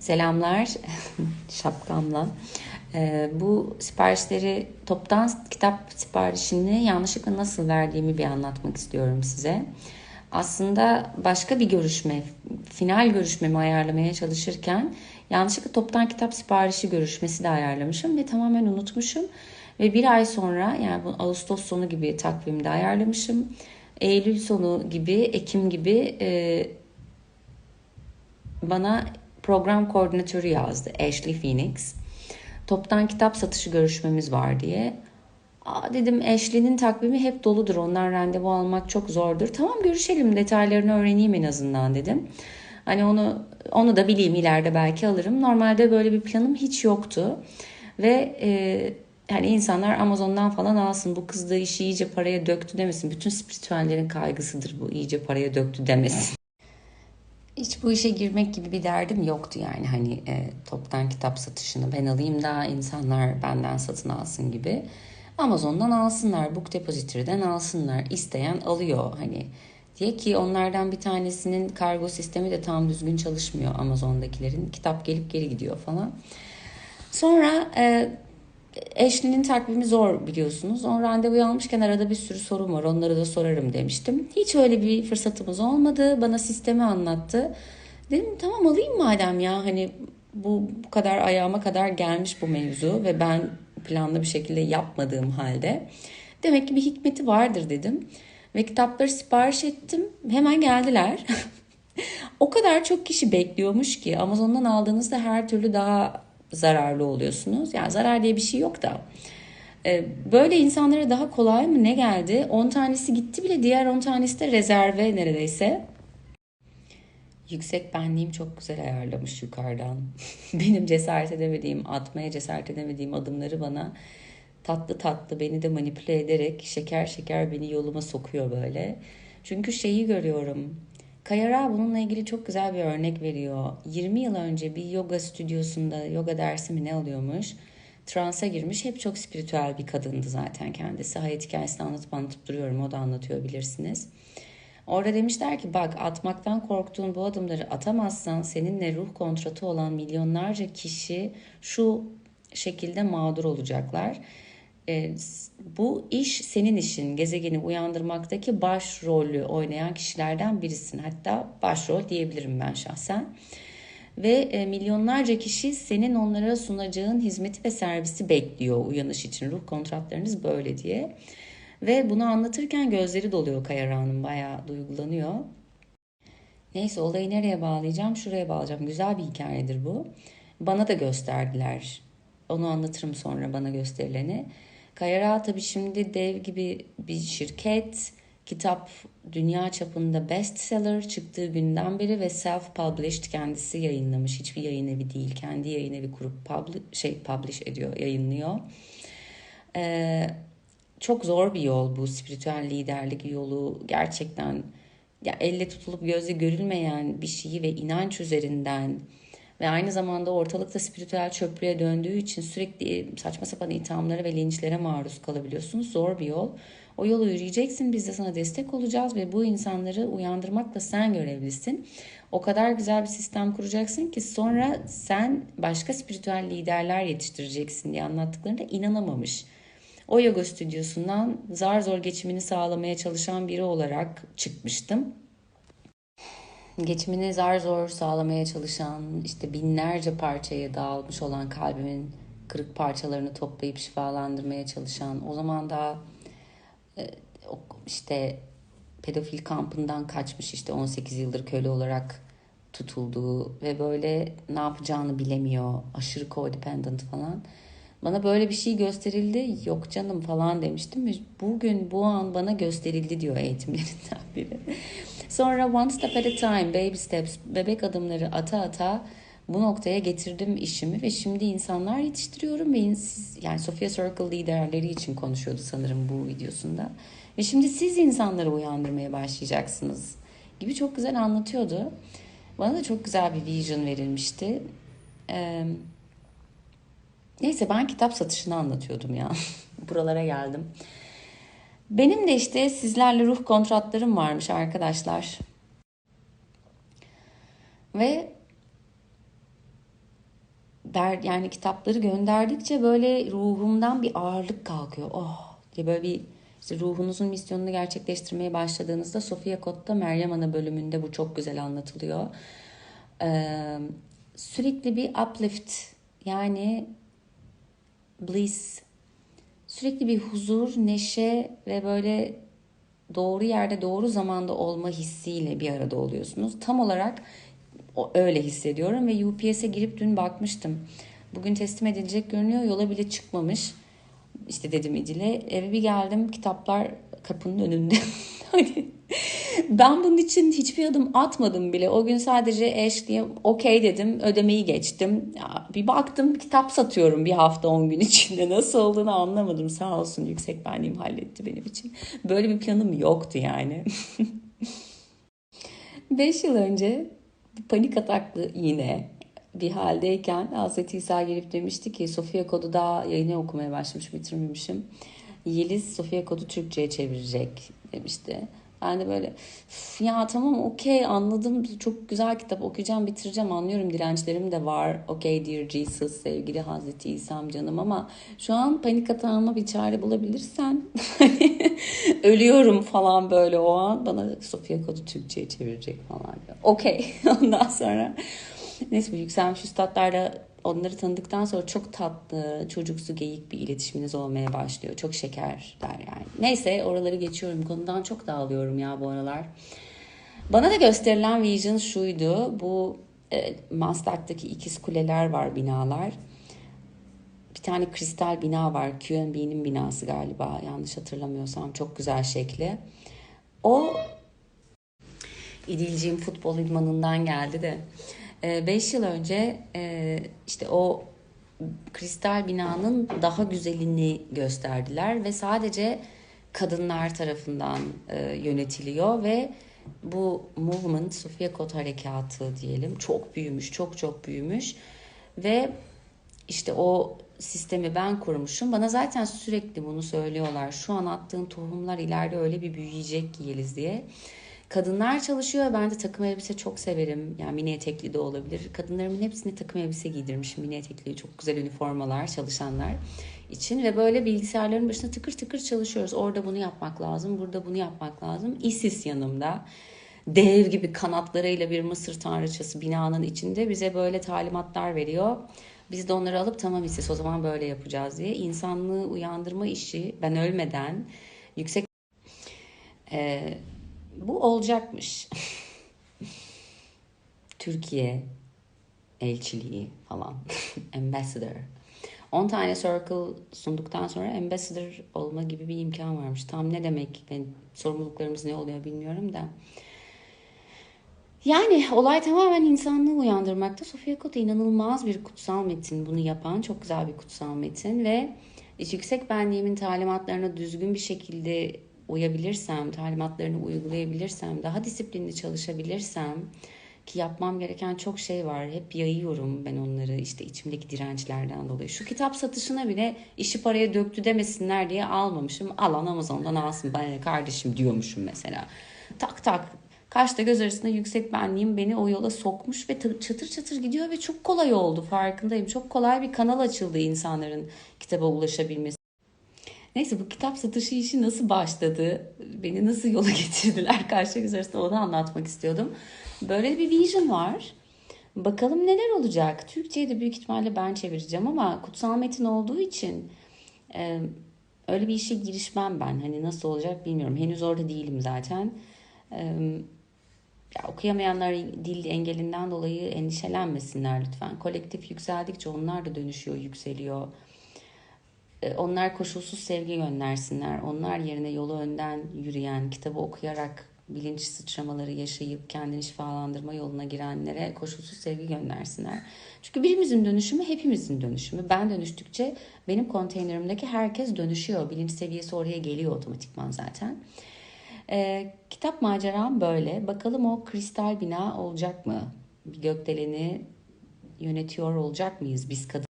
Selamlar şapkamla. Ee, bu siparişleri toptan kitap siparişini yanlışlıkla nasıl verdiğimi bir anlatmak istiyorum size. Aslında başka bir görüşme, final görüşmemi ayarlamaya çalışırken yanlışlıkla toptan kitap siparişi görüşmesi de ayarlamışım ve tamamen unutmuşum. Ve bir ay sonra yani bu Ağustos sonu gibi takvimde ayarlamışım. Eylül sonu gibi, Ekim gibi e, bana program koordinatörü yazdı Ashley Phoenix. Toptan kitap satışı görüşmemiz var diye. Aa, dedim Ashley'nin takvimi hep doludur. Ondan randevu almak çok zordur. Tamam görüşelim detaylarını öğreneyim en azından dedim. Hani onu onu da bileyim ileride belki alırım. Normalde böyle bir planım hiç yoktu. Ve e, hani insanlar Amazon'dan falan alsın bu kız da işi iyice paraya döktü demesin. Bütün spiritüellerin kaygısıdır bu iyice paraya döktü demesin. Hiç bu işe girmek gibi bir derdim yoktu yani hani e, toptan kitap satışını ben alayım da insanlar benden satın alsın gibi. Amazon'dan alsınlar, Book Depository'den alsınlar. isteyen alıyor hani diye ki onlardan bir tanesinin kargo sistemi de tam düzgün çalışmıyor Amazon'dakilerin. Kitap gelip geri gidiyor falan. Sonra e, Ashley'nin takvimi zor biliyorsunuz. On randevu almışken arada bir sürü sorun var. Onları da sorarım demiştim. Hiç öyle bir fırsatımız olmadı. Bana sistemi anlattı. Dedim tamam alayım madem ya. Hani bu, bu kadar ayağıma kadar gelmiş bu mevzu ve ben planlı bir şekilde yapmadığım halde. Demek ki bir hikmeti vardır dedim. Ve kitapları sipariş ettim. Hemen geldiler. o kadar çok kişi bekliyormuş ki Amazon'dan aldığınızda her türlü daha zararlı oluyorsunuz. Yani zarar diye bir şey yok da. Ee, böyle insanlara daha kolay mı ne geldi? 10 tanesi gitti bile diğer 10 tanesi de rezerve neredeyse. Yüksek benliğim çok güzel ayarlamış yukarıdan. Benim cesaret edemediğim, atmaya cesaret edemediğim adımları bana tatlı tatlı beni de manipüle ederek şeker şeker beni yoluma sokuyor böyle. Çünkü şeyi görüyorum. Kayara bununla ilgili çok güzel bir örnek veriyor. 20 yıl önce bir yoga stüdyosunda yoga dersi mi ne alıyormuş? Transa girmiş. Hep çok spiritüel bir kadındı zaten kendisi. Hayat hikayesini anlatıp anlatıp duruyorum. O da anlatıyor bilirsiniz. Orada demişler ki bak atmaktan korktuğun bu adımları atamazsan seninle ruh kontratı olan milyonlarca kişi şu şekilde mağdur olacaklar. E, bu iş senin işin. Gezegeni uyandırmaktaki başrolü oynayan kişilerden birisin. Hatta başrol diyebilirim ben şahsen. Ve e, milyonlarca kişi senin onlara sunacağın hizmeti ve servisi bekliyor uyanış için. Ruh kontratlarınız böyle diye. Ve bunu anlatırken gözleri doluyor Kayara'nın bayağı duygulanıyor. Neyse olayı nereye bağlayacağım? Şuraya bağlayacağım. Güzel bir hikayedir bu. Bana da gösterdiler. Onu anlatırım sonra bana gösterileni. Kayara tabii şimdi dev gibi bir şirket. Kitap dünya çapında bestseller çıktığı günden beri ve self-published kendisi yayınlamış. Hiçbir yayın evi değil. Kendi yayın evi kurup publish, şey publish ediyor, yayınlıyor. Ee, çok zor bir yol bu spiritüel liderlik yolu. Gerçekten ya elle tutulup gözle görülmeyen bir şeyi ve inanç üzerinden ve aynı zamanda ortalıkta spiritüel çöplüğe döndüğü için sürekli saçma sapan ithamlara ve linçlere maruz kalabiliyorsunuz. Zor bir yol. O yolu yürüyeceksin. Biz de sana destek olacağız ve bu insanları uyandırmakla sen görevlisin. O kadar güzel bir sistem kuracaksın ki sonra sen başka spiritüel liderler yetiştireceksin diye anlattıklarında inanamamış. O yoga stüdyosundan zar zor geçimini sağlamaya çalışan biri olarak çıkmıştım geçimini zar zor sağlamaya çalışan, işte binlerce parçaya dağılmış olan kalbimin kırık parçalarını toplayıp şifalandırmaya çalışan, o zaman da e, işte pedofil kampından kaçmış işte 18 yıldır köle olarak tutulduğu ve böyle ne yapacağını bilemiyor, aşırı codependent falan. Bana böyle bir şey gösterildi, yok canım falan demiştim. Bugün bu an bana gösterildi diyor eğitimlerinden biri. Sonra one step at a time, baby steps, bebek adımları ata ata bu noktaya getirdim işimi ve şimdi insanlar yetiştiriyorum ve yani Sofia Circle liderleri için konuşuyordu sanırım bu videosunda. Ve şimdi siz insanları uyandırmaya başlayacaksınız gibi çok güzel anlatıyordu. Bana da çok güzel bir vision verilmişti. Ee, neyse ben kitap satışını anlatıyordum ya. Buralara geldim. Benim de işte sizlerle ruh kontratlarım varmış arkadaşlar. Ve ver, yani kitapları gönderdikçe böyle ruhumdan bir ağırlık kalkıyor. Oh diye böyle bir işte ruhunuzun misyonunu gerçekleştirmeye başladığınızda Sofia Kotta Meryem Ana bölümünde bu çok güzel anlatılıyor. Ee, sürekli bir uplift yani bliss sürekli bir huzur, neşe ve böyle doğru yerde doğru zamanda olma hissiyle bir arada oluyorsunuz. Tam olarak öyle hissediyorum ve UPS'e girip dün bakmıştım. Bugün teslim edilecek görünüyor. Yola bile çıkmamış. İşte dedim İdil'e. Eve bir geldim kitaplar kapının önünde. hani ben bunun için hiçbir adım atmadım bile. O gün sadece eş diye okey dedim. Ödemeyi geçtim. Ya, bir baktım kitap satıyorum bir hafta on gün içinde. Nasıl olduğunu anlamadım. Sağ olsun yüksek benliğim halletti benim için. Böyle bir planım yoktu yani. Beş yıl önce panik ataklı yine bir haldeyken Hazreti İsa gelip demişti ki Sofia Kod'u daha yayını okumaya başlamış bitirmemişim. Yeliz Sofia Kod'u Türkçe'ye çevirecek demişti. Ben de böyle ya tamam okey anladım. Çok güzel kitap okuyacağım bitireceğim anlıyorum. Dirençlerim de var. Okey dear Jesus sevgili Hazreti İsa'm canım. Ama şu an panik atağıma bir çare bulabilirsen ölüyorum falan böyle o an. Bana Sofia Kod'u Türkçe'ye çevirecek falan. Okey. Ondan sonra neyse yükselmiş üstadlarla onları tanıdıktan sonra çok tatlı, çocuksu geyik bir iletişiminiz olmaya başlıyor. Çok şekerler yani. Neyse oraları geçiyorum. Konudan çok dağılıyorum ya bu aralar. Bana da gösterilen vision şuydu. Bu e, Maslak'taki ikiz kuleler var binalar. Bir tane kristal bina var. QNB'nin binası galiba. Yanlış hatırlamıyorsam. Çok güzel şekli. O İdilciğim futbol idmanından geldi de 5 ee, yıl önce e, işte o kristal binanın daha güzelini gösterdiler ve sadece kadınlar tarafından e, yönetiliyor ve bu movement Sofia Kot harekatı diyelim çok büyümüş çok çok büyümüş ve işte o sistemi ben kurmuşum. Bana zaten sürekli bunu söylüyorlar. Şu an attığın tohumlar ileride öyle bir büyüyecek Yeliz diye. Kadınlar çalışıyor. Ben de takım elbise çok severim. Yani mini etekli de olabilir. Kadınlarımın hepsini takım elbise giydirmişim. Mini etekli çok güzel üniformalar çalışanlar için. Ve böyle bilgisayarların başında tıkır tıkır çalışıyoruz. Orada bunu yapmak lazım. Burada bunu yapmak lazım. Isis yanımda. Dev gibi kanatlarıyla bir Mısır tanrıçası binanın içinde bize böyle talimatlar veriyor. Biz de onları alıp tamam Isis o zaman böyle yapacağız diye. insanlığı uyandırma işi ben ölmeden yüksek... Ee, bu olacakmış. Türkiye elçiliği falan. Ambassador. 10 tane circle sunduktan sonra ambassador olma gibi bir imkan varmış. Tam ne demek? Ben sorumluluklarımız ne oluyor bilmiyorum da. Yani olay tamamen insanlığı uyandırmakta. Sofia Kota inanılmaz bir kutsal metin bunu yapan. Çok güzel bir kutsal metin ve yüksek benliğimin talimatlarına düzgün bir şekilde uyabilirsem, talimatlarını uygulayabilirsem, daha disiplinli çalışabilirsem ki yapmam gereken çok şey var. Hep yayıyorum ben onları işte içimdeki dirençlerden dolayı. Şu kitap satışına bile işi paraya döktü demesinler diye almamışım. Alan Amazon'dan alsın bana kardeşim diyormuşum mesela. Tak tak Kaşta göz arasında yüksek benliğim beni o yola sokmuş ve çatır çatır gidiyor ve çok kolay oldu farkındayım. Çok kolay bir kanal açıldı insanların kitaba ulaşabilmesi. Neyse bu kitap satışı işi nasıl başladı? Beni nasıl yola getirdiler? Karşı arasında onu anlatmak istiyordum. Böyle bir vision var. Bakalım neler olacak. Türkçe'ye de büyük ihtimalle ben çevireceğim ama kutsal metin olduğu için e, öyle bir işe girişmem ben. Hani nasıl olacak bilmiyorum. Henüz orada değilim zaten. E, ya okuyamayanlar dil engelinden dolayı endişelenmesinler lütfen. Kolektif yükseldikçe onlar da dönüşüyor, yükseliyor. E, onlar koşulsuz sevgi göndersinler. Onlar yerine yolu önden yürüyen, kitabı okuyarak bilinç sıçramaları yaşayıp kendini şifalandırma yoluna girenlere koşulsuz sevgi göndersinler. Çünkü birimizin dönüşümü hepimizin dönüşümü. Ben dönüştükçe benim konteynerimdeki herkes dönüşüyor. Bilinç seviyesi oraya geliyor otomatikman zaten. Ee, kitap maceram böyle. Bakalım o kristal bina olacak mı? Gökdeleni yönetiyor olacak mıyız biz kadın?